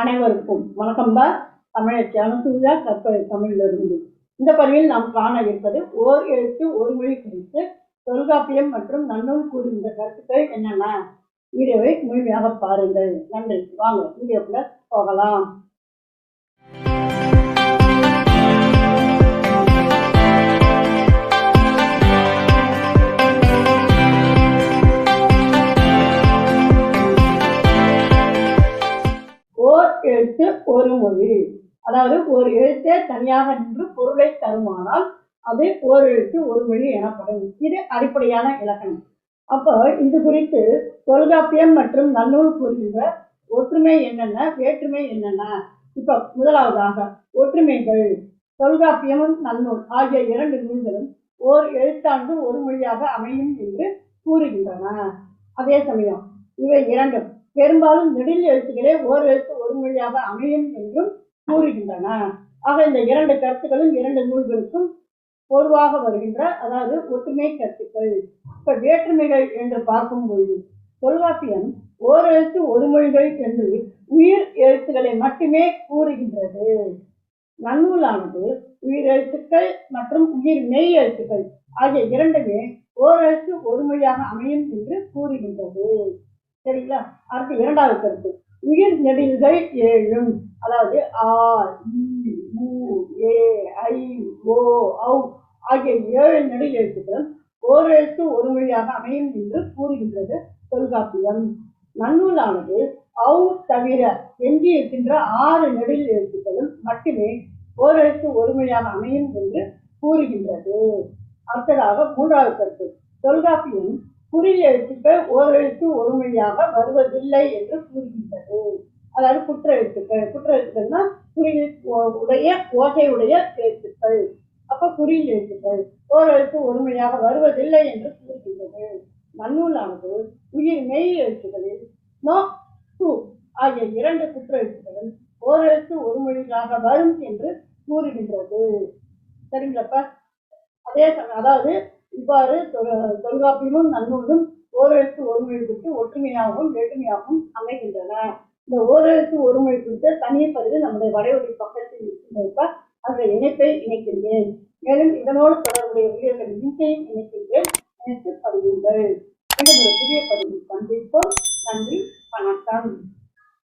அனைவருக்கும் வணக்கம்பா தமிழச்சி அனுசூயா கற்பனை தமிழிலிருந்து இந்த பதிவில் நாம் காண இருப்பது ஓர் எழுத்து ஒரு மொழி குறித்து தொல்காப்பியம் மற்றும் நன்னூல் கூறுகின்ற கருத்துக்கள் என்னென்ன? வீடியோவை முழுமையாக பாருங்கள். நன்றி. வாங்க வீடியோக்குள்ள போகலாம். ஒரு மொழி. அதாவது ஒரு எழுத்தே தனியாக நின்று பொருளை தருமானால் அது ஓர் எழுத்து ஒரு மொழி எனப்படும். இது அடிப்படையான இலக்கணம். அப்போ இது குறித்து தொல்காப்பியம் மற்றும் நன்னூல் கூறுகின்ற ஒற்றுமை என்னென்ன வேற்றுமை என்னென்ன? இப்போ முதலாவதாக ஒற்றுமைகள் தொல்காப்பியமும் நன்னூல் ஆகிய இரண்டு நூல்களும் ஓர் எழுத்தாண்டு ஒரு மொழியாக அமையும் என்று கூறுகின்றன. அதே சமயம் இவை இரண்டும். பெரும்பாலும் நெடில் எழுத்துக்களே ஓர் எழுத்து ஒரு மொழியாக அமையும் என்றும் கூறுகின்றன. ஆக இந்த இரண்டு கருத்துக்களும் இரண்டு நூல்களுக்கும் பொதுவாக வருகின்ற அதாவது ஒற்றுமை கருத்துக்கள். இப்ப வேற்றுமைகள் என்று பார்க்கும்போது தொல்காப்பியம் ஓர் எழுத்து ஒரு மொழிகள் என்று உயிர் எழுத்துக்களை மட்டுமே கூறுகின்றது. நன்னூலானது உயிர் எழுத்துக்கள் மற்றும் உயிர் மெய் எழுத்துக்கள் ஆகிய இரண்டுமே ஓரெழுத்து ஒரு மொழியாக அமையும் என்று கூறுகின்றது. சரிங்களா? அடுத்து இரண்டாவது கருத்து. உயிர் நெடில்கள் ஏழும். அதாவது ஆ இ உ ஏ ஐ ஓ ஔ ஆகிய ஏழு நெடில் எழுத்துக்களும் ஓர் எழுத்து ஒரு மொழியாக அமையும் என்று கூறுகின்றது தொல்காப்பியம். நன்னூலானது ஔ தவிர எஞ்சி இருக்கின்ற ஆறு நெடில் எழுத்துக்களும் மட்டுமே ஓர் எழுத்து ஒரு மொழியாக அமையும் என்று கூறுகின்றது. அடுத்ததாக மூன்றாவது கருத்து. தொல்காப்பியம் குறி எழுத்துக்கள் ஓர் எழுத்து ஒரு மொழியாக வருவதில்லை என்று கூறுகின்றது. அதாவது குற்ற எழுத்துக்கள் குற்ற எழுத்துக்கள்னா குறி உடைய ஓசையுடைய எழுத்துக்கள். அப்ப குறியில் எழுத்துக்கள் ஓர் எழுத்து ஒரு மொழியாக வருவதில்லை என்று கூறுகின்றது. நன்னூலானது உயிர் மெய் எழுத்துக்களில் நோ டூ ஆகிய இரண்டு குற்ற எழுத்துக்களும் ஓர் எழுத்து ஒரு மொழியாக வரும் என்று கூறுகின்றது. சரிங்களாப்பா? அதே சமயம் அதாவது இவ்வாறு தொல்காப்பியமும் நன்னூலும் ஓரெழுத்து ஒரு மொழி குறித்து ஒற்றுமையாகவும் வேற்றுமையாகவும் அமைகின்றன. இந்த ஓரெழுத்து ஒரு மொழி குறித்த தனிய பதிவு நம்முடைய வரைவொலி பக்கத்தில் இருக்கின்றப்ப அந்த இணைப்பை இணைக்கின்றேன். மேலும் இதனோடு தொடர்புடைய வீடியோக்கள் லிங்கையும் இணைக்கின்றேன். இணைத்து பதிவுங்கள் மீண்டும் ஒரு புதிய பதிவு சந்திப்போம். நன்றி.